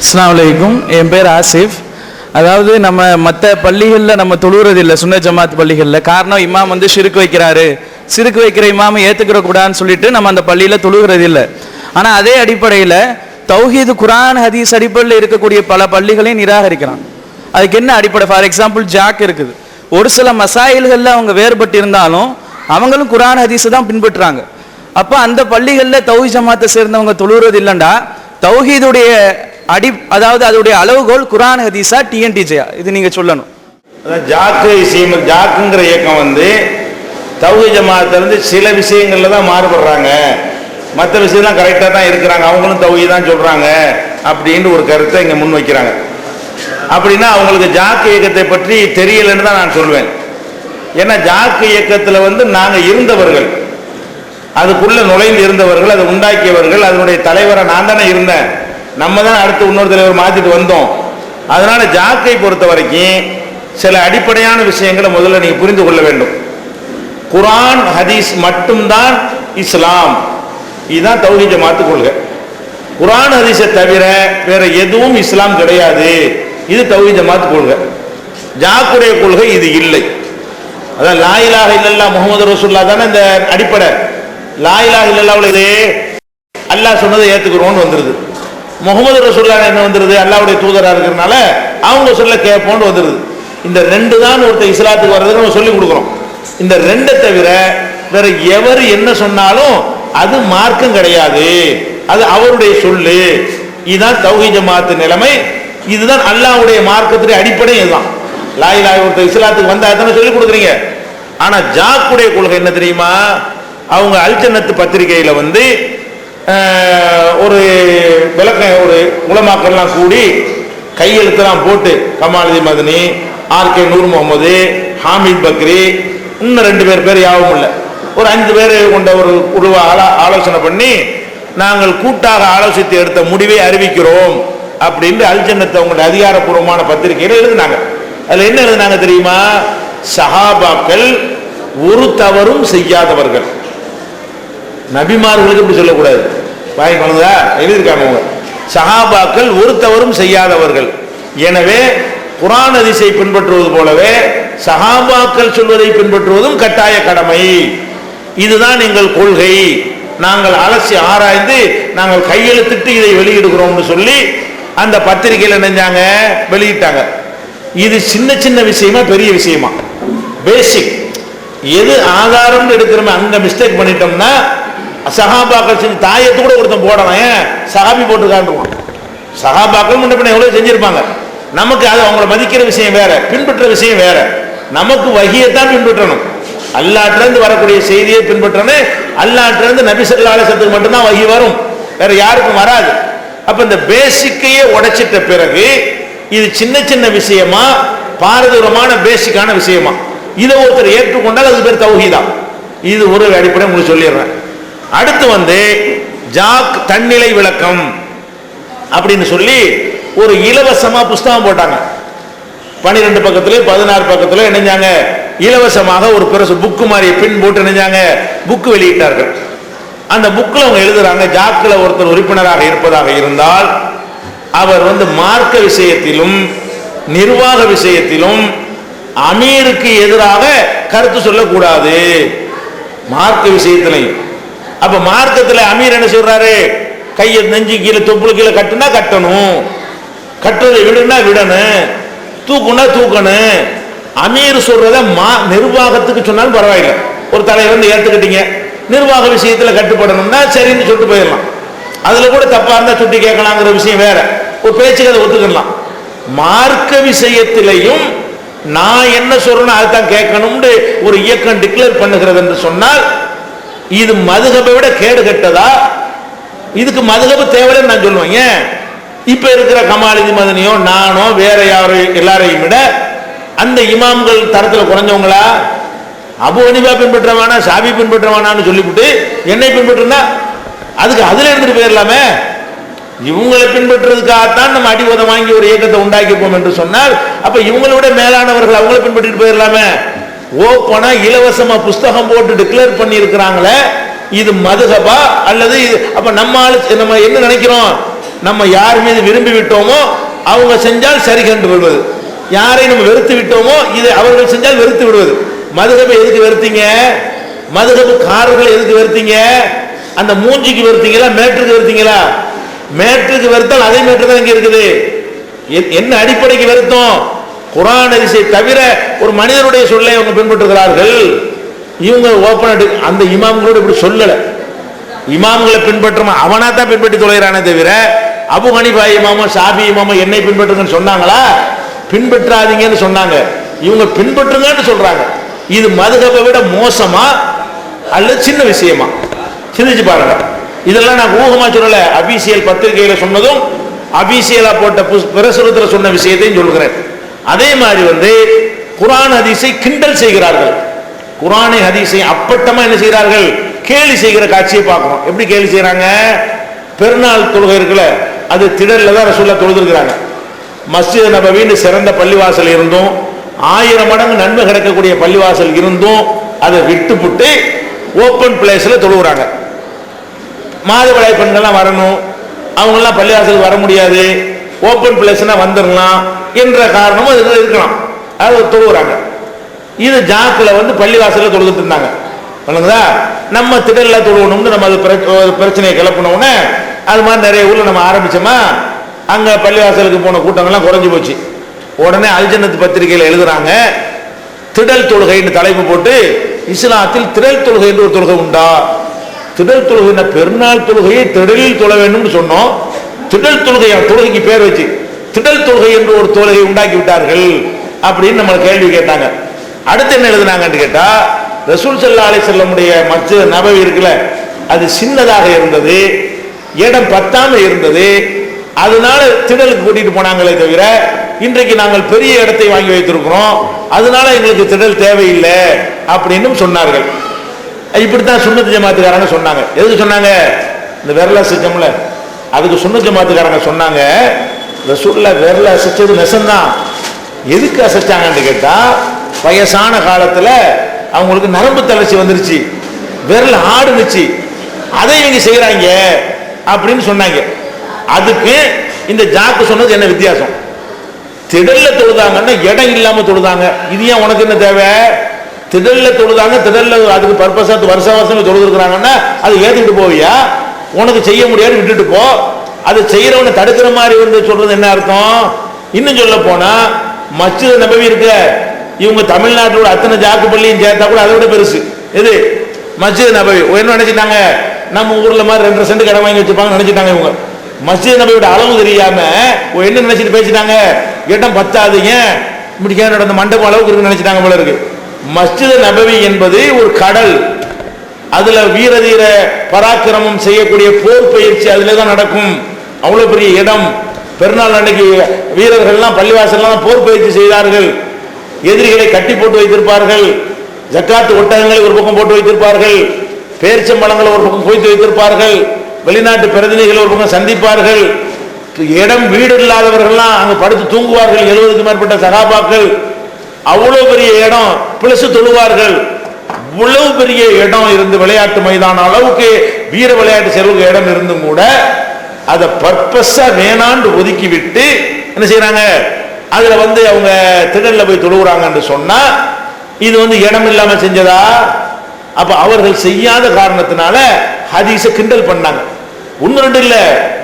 அஸ்ஸலாமு அலைக்கும். என் பேர் ஆசிஃப். அதாவது நம்ம மற்ற பள்ளிகளில் நம்ம தொழுகிறது இல்லை சுன்ன ஜமாத் பள்ளிகளில். காரணம் இமாம் வந்து சிறுக்கு வைக்கிறாரு. சிறுக்கு வைக்கிற இமாமை ஏற்றுக்கிற கூடாதுன்னு சொல்லிட்டு நம்ம அந்த பள்ளியில் தொழுகிறது இல்லை ஆனால் அதே அடிப்படையில் தௌஹீது குரான் ஹதீஸ் அடிப்படையில் இருக்கக்கூடிய பல பள்ளிகளையும் நிராகரிக்கிறான். அதுக்கு என்ன அடிப்படை? ஃபார் எக்ஸாம்பிள் ஜாக் இருக்குது. ஒரு சில மசாயில்களில் அவங்க வேறுபட்டு இருந்தாலும் அவங்களும் குரான் ஹதீஸை தான் பின்பற்றுறாங்க. அப்போ அந்த பள்ளிகளில் தௌஹி ஜமாத்தை சேர்ந்தவங்க தொழுகிறது இல்லைண்டா தௌஹீதுடைய அடி அதாவது அதோடைய அளவுகோல் குரான் ஹதீஸா டிஎன்டிஜியா இது நீங்க சொல்லணும். ஜாக்கு சீம ஜாக்குங்கிற இயக்கம் வந்து தௌஹி ஜமாத்திலிருந்து சில விஷயங்கள்ல தான் மாறுபடுறாங்க. மற்ற விஷயம்லாம் கரெக்டாக தான் இருக்கிறாங்க. அவங்களும் தௌஹி தான் சொல்கிறாங்க அப்படின்னு ஒரு கருத்தை இங்கே முன் வைக்கிறாங்க. அப்படின்னா அவங்களுக்கு ஜாக்கு இயக்கத்தை பற்றி தெரியலன்னு தான் நான் சொல்வேன். ஏன்னா ஜாக்கு இயக்கத்தில் வந்து நாங்கள் இருந்தவர்கள். அதுக்குள்ளே நுழைந்து இருந்தவர்கள் அதை உண்டாக்கியவர்கள் அதனுடைய தலைவரை நான் தானே இருந்தேன். நம்ம தான் அடுத்து இன்னொரு தலைவர் மாற்றிட்டு வந்தோம். அதனால ஜாக்கை பொறுத்த வரைக்கும் சில அடிப்படையான விஷயங்களை முதல்ல நீங்க புரிந்து கொள்ள வேண்டும். குரான் ஹதீஸ் மட்டும்தான் இஸ்லாம். இதுதான் தௌஹீத் ஜமாத்து கொள்கை. குரான் ஹதீஸை தவிர வேற எதுவும் இஸ்லாம் கிடையாது. இது தௌஹீத் ஜமாத்து கொள்கை. ஜாக்குடைய கொள்கை இது இல்லை. அதான் லாயிலாக இல்லல்லா முகமது ரசூல்லா தானே இந்த அடிப்படை. லாயிலாக இல்லல்லா இதே அல்லாஹ் சொன்னதை ஏத்துக்கிறோம்னு வந்துருது. முகமது ரசூல்லா என்ன வந்துருது? அல்லாவுடைய தூதராக இருக்கிறனால அவங்க சொல்ல கேட்போம்னு வந்துருது. இந்த ரெண்டு தான் ஒருத்தர் இஸ்லாத்துக்கு வர்றதுன்னு நம்ம சொல்லி கொடுக்குறோம். இந்த ரெண்டை தவிர வேற எவர் என்ன சொன்னாலும் அது மார்க்கம் கிடையாது. அது அவருடைய சொல்லு. இதுதான் தௌஹி ஜமாத்து நிலைமை. இதுதான் அல்லாஹ்வுடைய மார்க்கத்துடைய அடிப்படை இதுதான். லாய் லாய் ஒருத்தர் இஸ்லாத்துக்கு வந்தா தானே சொல்லி கொடுக்குறீங்க? ஆனா ஜாக்குடைய கொள்கை என்ன தெரியுமா? அவங்க அல்ஜன்னத்து பத்திரிகையில வந்து ஒரு விளக்க ஒரு உலமாக்கள்லாம் கூடி கையெழுத்தெல்லாம் போட்டு கமாலதி மதனி ஆர் கே நூர் முகமது ஹாமித் பக்ரி இன்னும் ரெண்டு பேர் பேர் யாவும் இல்லை. ஒரு அஞ்சு பேர் கொண்ட ஒரு குழுவை ஆலோ ஆலோசனை பண்ணி நாங்கள் கூட்டாக ஆலோசித்து எடுத்த முடிவை அறிவிக்கிறோம் அப்படின்ட்டு அல்ஜன்னத்தை அவங்களுடைய அதிகாரப்பூர்வமான பத்திரிகையில் எழுதினாங்க. அதில் என்ன எழுதினாங்க தெரியுமா? சஹாபாக்கள் ஒரு தவறும் செய்யாதவர்கள். நபிமார்களுக்கு இப்படி சொல்லக்கூடாது. வாங்கி பண்ணுதா எழுதியிருக்காங்க அவங்க. சஹாபாக்கள் ஒரு தவறும் செய்யாதவர்கள். எனவே குரான் அதிசை பின்பற்றுவது போலவே சஹாபாக்கள் சொல்வதை பின்பற்றுவதும் கட்டாய கடமை. இதுதான் எங்கள் கொள்கை. நாங்கள் அலசி ஆராய்ந்து நாங்கள் கையெழுத்திட்டு இதை வெளியிடுகிறோம்னு சொல்லி அந்த பத்திரிகையில் நினைஞ்சாங்க வெளியிட்டாங்க. இது சின்ன சின்ன விஷயமா பெரிய விஷயமா? பேசிக் எது ஆதாரம்னு எடுக்கிறோமே அங்கே மிஸ்டேக் பண்ணிட்டோம்னா சஹாபாக்கள் செஞ்சு தாயத்து கூட ஒருத்தன் போடலாம். ஏன்? சஹாபி போட்டுக்காண்டுவான் சஹாபாக்கள் முன்ன எவ்வளோ செஞ்சுருப்பாங்க? நமக்கு அது அவங்கள மதிக்கிற விஷயம் வேற பின்பற்ற விஷயம் வேற. நமக்கு வகியத்தான் பின்பற்றணும். அல்லாட்டிலேருந்து வரக்கூடிய செய்தியை பின்பற்றணும். அல்லாட்டிலேருந்து நபி ஸல்லல்லாஹு மட்டும்தான் வகி வரும். வேற யாருக்கும் வராது. அப்ப இந்த பேசிக்கையே உடைச்சிட்ட பிறகு இது சின்ன சின்ன விஷயமா பாரதூரமான பேசிக்கான விஷயமா? இதை ஒருத்தர் ஏற்றுக்கொண்டால் அது பேர் தௌஹீதா. இது ஒரு அடிப்படை உங்களுக்கு சொல்லிடுறேன். அடுத்து வந்து ஜாக் தன்னிலை விளக்கம் அப்படின்னு சொல்லி ஒரு இலவசமா புஸ்தகம் போட்டாங்க. பன்னிரெண்டு பக்கத்துல பதினாறு பக்கத்துல இணைஞ்சாங்க. இலவசமாக ஒரு பிரசு புக்கு மாதிரி பின் போட்டு இணைஞ்சாங்க. புக்கு வெளியிட்டார்கள். அந்த புக்கில் அவங்க எழுதுறாங்க ஜாக்கில் ஒருத்தர் உறுப்பினராக இருப்பதாக இருந்தால் அவர் வந்து மார்க்க விஷயத்திலும் நிர்வாக விஷயத்திலும் அமீருக்கு எதிராக கருத்து சொல்லக்கூடாது. மார்க்க விஷயத்திலையும். அப்ப மார்க்கத்தில் அமீர் என்ன சொல்றாரு? கையை நெஞ்சு கீழே தொப்புளு கீழே கட்டுனா கட்டணும். கட்டுறதை விடுனா விடணும். தூக்குனா தூக்கணும். அமீர் சொல்றத மா நிர்வாகத்துக்கு சொன்னாலும் பரவாயில்ல. ஒரு தலைவர் வந்து ஏத்துக்கிட்டீங்க. நிர்வாக விஷயத்துல கட்டுப்படணும்னா சரின்னு சொல்லிட்டு போயிடலாம். அதுல கூட தப்பா இருந்தா சுட்டி கேட்கலாங்கிற விஷயம் வேற. ஒரு பேச்சுக்கு அதை ஒத்துக்கலாம் மார்க்க விஷயத்திலையும் நான் என்ன சொல்றேன்னு அதுதான் கேட்கணும்னு ஒரு இயக்கம் டிக்ளேர் பண்ணுகிறது என்று சொன்னால் இது மதுகபை விட கேடு கெட்டதா? இதுக்கு மதுகபு தேவையில்லைன்னு நான் சொல்லுவேன். ஏன்? இப்ப இருக்கிற கமாலிதி மதனியோ நானோ வேற யாரும் எல்லாரையும் விட அந்த இமாம்கள் தரத்துல குறைஞ்சவங்களா? அபு அனிபா பின்பற்றவானா சாபி ஷாபி சொல்லிவிட்டு என்னை பின்பற்றுனா? அதுக்கு அதுல இருந்துட்டு போயிடலாமே. இவங்களை பின்பற்றுறதுக்காகத்தான் நம்ம அடி உதம் வாங்கி ஒரு இயக்கத்தை உண்டாக்கிப்போம் என்று சொன்னால் அப்ப இவங்களை விட மேலானவர்கள் அவங்கள பின்பற்றிட்டு போயிடலாமே. ஓப்பனா இலவசமா புஸ்தகம் போட்டு டிக்ளேர் பண்ணி இருக்கிறாங்களே இது மதுகபா அல்லது இது அப்ப நம்ம ஆளு நம்ம என்ன நினைக்கிறோம்? நம்ம யார் மீது விரும்பி விட்டோமோ அவங்க செஞ்சால் சரி கண்டு விடுவது. யாரை நம்ம வெறுத்து விட்டோமோ இது அவர்கள் செஞ்சால் வெறுத்து விடுவது. மதுகபை எதுக்கு வெறுத்தீங்க? மதுகபு காரர்களை எதுக்கு வெறுத்தீங்க? அந்த மூஞ்சிக்கு வெறுத்தீங்களா? மேட்டுக்கு வெறுத்தீங்களா? மேட்டுக்கு வெறுத்தால் அதே மேட்டு தான் இங்க இருக்குது. என்ன அடிப்படைக்கு வெறுத்தோம்? குரான் அரிசை தவிர ஒரு மனிதனுடைய சொல்லை அவங்க பின்பற்றுகிறார்கள். இவங்க ஓப்பன் அந்த இமாம்களோடு இப்படி சொல்லலை. இமாம்களை பின்பற்றமா அவனா தான் பின்பற்றி தொலைகிறானே தவிர அபு ஹனிபா இமாமோ சாபி இமாமோ என்னை பின்பற்றுங்கன்னு சொன்னாங்களா? பின்பற்றாதீங்கன்னு சொன்னாங்க. இவங்க பின்பற்றுங்கன்னு சொல்றாங்க. இது மதுகப்பை விட மோசமா அல்லது சின்ன விஷயமா? சிந்திச்சு பாருங்க. இதெல்லாம் நான் ஊகமா சொல்லல. அபிஷியல் பத்திரிகையில சொன்னதும் அபிசியலா போட்ட புஸ்- சொன்ன விஷயத்தையும் சொல்கிறேன் அதே மாதிரி வந்து குரான் ஹதீஸை கிண்டல் செய்கிறார்கள். குரானை ஹதீஸை அப்பட்டமா என்ன செய்கிறார்கள்? கேலி செய்கிற காட்சியை பார்க்கணும். எப்படி கேலி செய்யறாங்க பெருநாள் தொழுகை இருக்குல்ல அது திடல்ல தான் ரசூல்லா தொழுதுருக்கிறாங்க. மஸ்ஜித் நபவின்னு சிறந்த பள்ளிவாசல் இருந்தும் ஆயிரம் மடங்கு நன்மை கிடைக்கக்கூடிய பள்ளிவாசல் இருந்தும் அதை விட்டுப்புட்டு ஓப்பன் பிளேஸில் தொழுகிறாங்க மாதவிடாய் பெண்கள்லாம் வரணும். அவங்களாம் பள்ளிவாசலுக்கு வர முடியாது. ஓப்பன் பிளேஸ்னா வந்துடலாம் என்ற காரணமும் இதுல இருக்கலாம். அது தொழுகிறாங்க இது ஜாக்கில் வந்து பள்ளிவாசலில் தொழுதுட்டு இருந்தாங்க. வணங்குதா? நம்ம திடலில் தொழுவணும்னு நம்ம அது பிரச்சனையை கிளப்பினோடனே அது மாதிரி நிறைய ஊரில் நம்ம ஆரம்பித்தோமா அங்கே பள்ளிவாசலுக்கு போன கூட்டங்கள்லாம் குறைஞ்சு போச்சு. உடனே அல்ஜன்னத் பத்திரிகையில் எழுதுறாங்க திடல் தொழுகைன்னு தலைப்பு போட்டு இஸ்லாத்தில் திடல் தொழுகை என்று ஒரு தொழுகை உண்டா? திடல் தொழுகை பெருநாள் தொழுகையை திடலில் தொழ வேண்டும்னு சொன்னோம். திடல் தொழுகை தொழுகைக்கு பேர் வச்சு. திடல் தொழுகை என்று ஒரு தொழுகை உண்டாக்கி விட்டார்கள் அப்படின்னு நம்ம கேள்வி கேட்டாங்க. அடுத்து என்ன எழுதுனாங்கன்னு கேட்டா ரசூல் செல்லா அலை செல்லமுடைய மற்ற நபவி இருக்குல்ல அது சின்னதாக இருந்தது இடம் பத்தாம இருந்தது அதனால திடலுக்கு கூட்டிட்டு போனாங்களே தவிர இன்றைக்கு நாங்கள் பெரிய இடத்தை வாங்கி வைத்திருக்கிறோம் அதனால எங்களுக்கு திடல் தேவையில்லை அப்படின்னு சொன்னார்கள். இப்படித்தான் சுண்ணத்து ஜமாத்துக்காரங்க சொன்னாங்க. எதுக்கு சொன்னாங்க? இந்த விரல அசைச்சோம்ல அதுக்கு சுண்ணத்து ஜமாத்துக்காரங்க சொன்னாங்க ரசூல்ல விரல அசைச்சது நெசந்தான். எதுக்கு அசைச்சாங்கன்னு கேட்டா வயசான காலத்துல அவங்களுக்கு நரம்பு தளர்ச்சி வந்துருச்சு விரல் ஆடுனுச்சு. அதை இவங்க செய்யறாங்க அப்படின்னு சொன்னாங்க. அதுக்கு இந்த ஜாக்கு சொன்னது என்ன வித்தியாசம்? திடல்ல தொழுதாங்கன்னா இடம் இல்லாம தொழுதாங்க. இது ஏன் உனக்கு என்ன தேவை? திடல்ல தொழுதாங்க திடல்ல அதுக்கு பர்பஸா வருஷ வருஷம் தொழுதுருக்குறாங்கன்னா அது ஏத்துக்கிட்டு போவியா? உனக்கு செய்ய முடியாது விட்டுட்டு போ. அது செய்கிறவனை தடுக்கிற மாதிரி வந்து சொல்றது என்ன அர்த்தம்? இன்னும் சொல்ல போனா மஸ்ஜித் நபவி இருக்க இவங்க தமிழ்நாட்டோட அத்தனை ஜாக்கு பள்ளியும் சேர்த்தா கூட அதை விட பெருசு. எது? மஸ்ஜித் நபவி. என்ன நினைச்சிட்டாங்க? நம்ம ஊர்ல மாதிரி ரெண்டு சென்ட் கடை வாங்கி வச்சுப்பாங்க நினைச்சிட்டாங்க இவங்க. மஸ்ஜித் நபியோட அளவு தெரியாம ஓ, என்ன நினைச்சிட்டு பேசிட்டாங்க? இடம் பத்தாதீங்க இப்படி ஏன் நடந்த மண்டபம் அளவுக்கு இருக்குன்னு நினைச்சிட்டாங்க போல இருக்கு. மஸ்ஜித் நபவி என்பது ஒரு கடல். அதுல வீர தீர பராக்கிரமம் செய்யக்கூடிய போர் பயிற்சி அதுல தான் நடக்கும். அவ்வளோ பெரிய இடம். பெருநாள் அன்னைக்கு வீரர்கள்லாம் பள்ளிவாசல்லாம் போர் பயிற்சி செய்தார்கள். எதிரிகளை கட்டி போட்டு வைத்திருப்பார்கள். ஜக்காத்து ஒட்டகங்களை ஒரு பக்கம் போட்டு வைத்திருப்பார்கள். பேரிச்சம்பழங்களை ஒரு பக்கம் குவித்து வைத்திருப்பார்கள். வெளிநாட்டு பிரதிநிதிகளை ஒரு பக்கம் சந்திப்பார்கள். இடம் வீடு இல்லாதவர்கள்லாம் அங்கே படுத்து தூங்குவார்கள். எழுபதுக்கு மேற்பட்ட சகாபாக்கள். அவ்வளோ பெரிய இடம். பிளசு தொழுவார்கள். இவ்வளவு பெரிய இடம் இருந்து விளையாட்டு மைதானம் அளவுக்கு வீர விளையாட்டு செலவுக்கு இடம் இருந்தும் கூட அதை பர்பஸா வேணாண்டு ஒதுக்கி விட்டு என்ன செய்யறாங்க அதுல வந்து அவங்க திடல்ல போய் தொழுகிறாங்கன்னு சொன்னா இது வந்து இடம் இல்லாம செஞ்சதா? அப்ப அவர்கள் செய்யாத காரணத்தினால ஹதீஸை கிண்டல் பண்ணாங்க. ஒன்று ரெண்டு இல்ல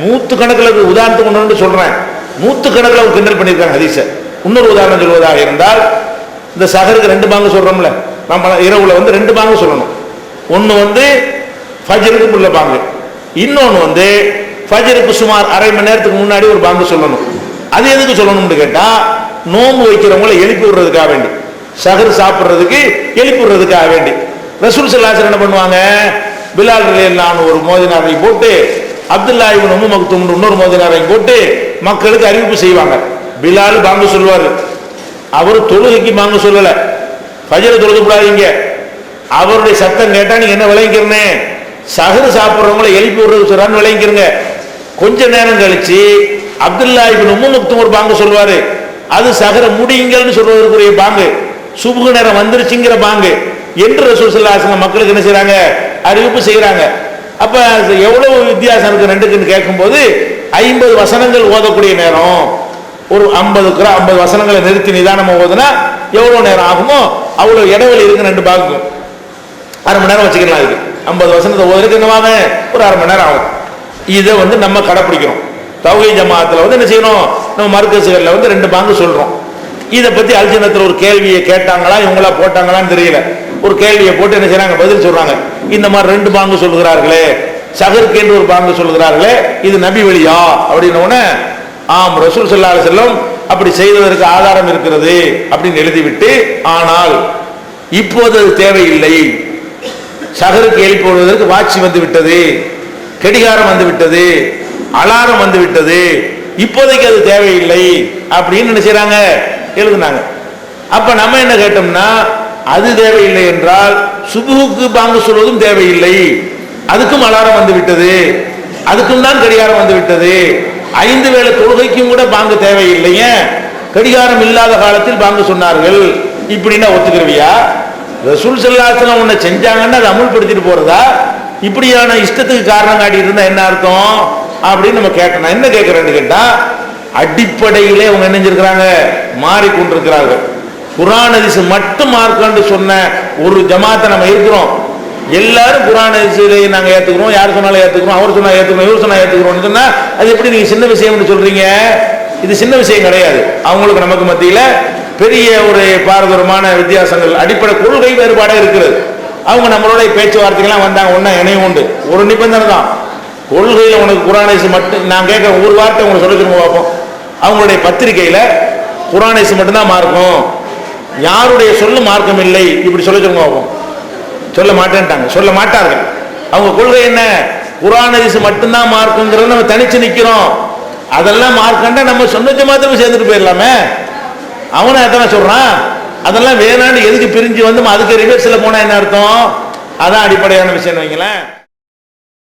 நூத்து கணக்கில் உதாரணத்துக்கு ஒன்று ரெண்டு சொல்றேன். நூத்து கணக்கில் அவங்க கிண்டல் பண்ணியிருக்காங்க ஹதீஸை. இன்னொரு உதாரணம் சொல்வதாக இருந்தால் இந்த சகருக்கு ரெண்டு பாங்கு சொல்றோம்ல நம்ம இரவுல வந்து ரெண்டு பாங்கு சொல்லணும். ஒன்று வந்து ஃபஜருக்கு உள்ள பாங்கு இன்னொன்று வந்து பஜருக்கு சுமார் அரை மணி நேரத்துக்கு முன்னாடி ஒரு பாங்கு சொல்லணும். அது எதுக்கு சொல்லணும்னு கேட்டால் நோன்பு வைக்கிறவங்களை எழுப்பி விடுறதுக்காக வேண்டி. சகர் சாப்பிட்றதுக்கு எழுப்பி விடுறதுக்காக வேண்டி. ரசூல் சல்லாசர் என்ன பண்ணுவாங்க? பிலால் நான் ஒரு மோதினாரை போட்டு அப்துல்லா இவன் உம்மு மக்தூம் இன்னொரு மோதினாரை போட்டு மக்களுக்கு அறிவிப்பு செய்வாங்க. பிலால் பாங்கு சொல்லுவார். அவர் தொழுகைக்கு பாங்கு சொல்லலை. பஜரை தொழுது கூடாதீங்க அவருடைய சத்தம் கேட்டால் நீங்கள் என்ன விளைவிக்கிறனே சஹரு சாப்பிட்றவங்களை எழுப்பி விடுறது சொல்றான்னு விளங்கிக்கிறங்க. கொஞ்ச நேரம் கழிச்சு அப்துல்லா இபின் உம்மு ஒரு பாங்கு சொல்வாரு. அது சகர முடியுங்கள்னு சொல்வதற்குரிய பாங்கு. சுபுகு நேரம் வந்துருச்சுங்கிற பாங்கு. என்று ரசூல் ஸல்லல்லாஹு மக்களுக்கு என்ன செய்யறாங்க அறிவிப்பு செய்யறாங்க அப்ப அது எவ்வளவு வித்தியாசம் இருக்கு ரெண்டுக்குன்னு கேட்கும்போது ஐம்பது வசனங்கள் ஓதக்கூடிய நேரம். ஒரு ஐம்பது குரா ஐம்பது வசனங்களை நிறுத்தி நிதானமாக ஓதுனா எவ்வளோ நேரம் ஆகுமோ அவ்வளோ இடைவெளி இருக்கு ரெண்டு பாக்குக்கும் அரை மணி நேரம் வச்சுக்கலாம் அதுக்கு. ஐம்பது வசனத்தை ஓதுறதுக்கு என்னவாங்க ஒரு அரை மணி நேரம் ஆகும். இதை வந்து நம்ம கடைப்பிடிக்கிறோம். தௌகை ஜமாத்தில் வந்து என்ன செய்யணும்? நம்ம மருத்துவர்களில் வந்து ரெண்டு பாங்கு சொல்கிறோம் இதை பற்றி அல்ஜனத்தில் ஒரு கேள்வியை கேட்டாங்களா? இவங்களா போட்டாங்களான்னு தெரியல. ஒரு கேள்வியை போட்டு என்ன செய்கிறாங்க பதில் சொல்றாங்க. இந்த மாதிரி ரெண்டு பாங்கு சொல்கிறார்களே சகருக்கு என்று ஒரு பாங்கு சொல்லுகிறார்களே. இது நபி வழியா? அப்படின்ன ஆம் ரசூல் சல்லா அலைஹி அப்படி செய்வதற்கு ஆதாரம் இருக்கிறது அப்படின்னு எழுதிவிட்டு ஆனால் இப்போது அது தேவையில்லை. சகருக்கு எழுப்பி விடுவதற்கு வாட்சி வந்து விட்டது. கடிகாரம் வந்து விட்டது அலாரம் வந்து விட்டது இப்போதைக்கு அது தேவையில்லை அப்படின்னு என்ன செய்றாங்க எழுதுனாங்க. அப்ப நம்ம என்ன கேட்டோம்னா அது தேவையில்லை என்றால் சுபுகுக்கு பாங்கு சொல்வதும் தேவையில்லை. அதுக்கும் அலாரம் வந்து விட்டது அதுக்கும் தான் கடிகாரம் வந்து விட்டது ஐந்து வேளை தொழுகைக்கும் கூட பாங்கு தேவையில்லையே கடிகாரம் இல்லாத காலத்தில் பாங்கு சொன்னார்கள். இப்படின்னா ஒத்துக்கிறவியா ரசூல் செல்லாசனம் உன்னை செஞ்சாங்கன்னா அதை அமுல்படுத்திட்டு போறதா? இப்படியான இஷ்டத்துக்கு காரணம் காட்டிட்டு இருந்தா என்ன அர்த்தம்? அப்படின்னு நம்ம கேட்டோம். என்ன கேட்கிறேன்னு கேட்டா அடிப்படையிலே அவங்க என்ன செஞ்சிருக்கிறாங்க? மாறிக்கொண்டிருக்கிறார்கள் குரான் அதிசு மட்டும் மார்க்கண்டு சொன்ன ஒரு ஜமாத்தை நம்ம இருக்கிறோம் எல்லாரும் குரான் அதிசுலையும் நாங்க ஏத்துக்கிறோம். யார் சொன்னாலும் ஏத்துக்கிறோம். அவர் சொன்னா ஏத்துக்கிறோம். இவர் சொன்னா ஏத்துக்கிறோம்னு சொன்னா அது எப்படி நீங்க சின்ன விஷயம்னு சொல்றீங்க? இது சின்ன விஷயம் கிடையாது. அவங்களுக்கு நமக்கு மத்தியில பெரிய ஒரு பாரதூரமான வித்தியாசங்கள் அடிப்படை கொள்கை வேறுபாடே இருக்கிறது. அவங்க நம்மளுடைய பேச்சுவார்த்தைகள்லாம் வந்தாங்க ஒன்றா இணையம் உண்டு. ஒரு நிபந்தனை தான். கொள்கையில் உனக்கு குரானேசு மட்டும் நான் கேட்குற ஒரு வார்த்தை உங்களுக்கு சொல்ல சொல்லுங்க பார்ப்போம். அவங்களுடைய பத்திரிகையில் குரானேசு மட்டும்தான் மார்க்கும். யாருடைய சொல்லு மார்க்கம் இல்லை இப்படி சொல்ல சொல்லுங்க பார்ப்போம். சொல்ல மாட்டேன்ட்டாங்க. சொல்ல மாட்டார்கள். அவங்க கொள்கை என்ன? குரானரிசு மட்டும்தான் மார்க்குங்கிறத நம்ம தனிச்சு நிற்கிறோம் அதெல்லாம் மார்க்கண்டா நம்ம சொன்ன ஜமாத்துக்கு சேர்ந்துட்டு போயிடலாமே. அவனை எத்தனை சொல்கிறான் அதெல்லாம் வேணான்னு எதுக்கு பிரிஞ்சு வந்து அதுக்கு ரிவர்ஸில் போனால் என்ன அர்த்தம்? அதான் அடிப்படையான விஷயம் வைங்களேன்.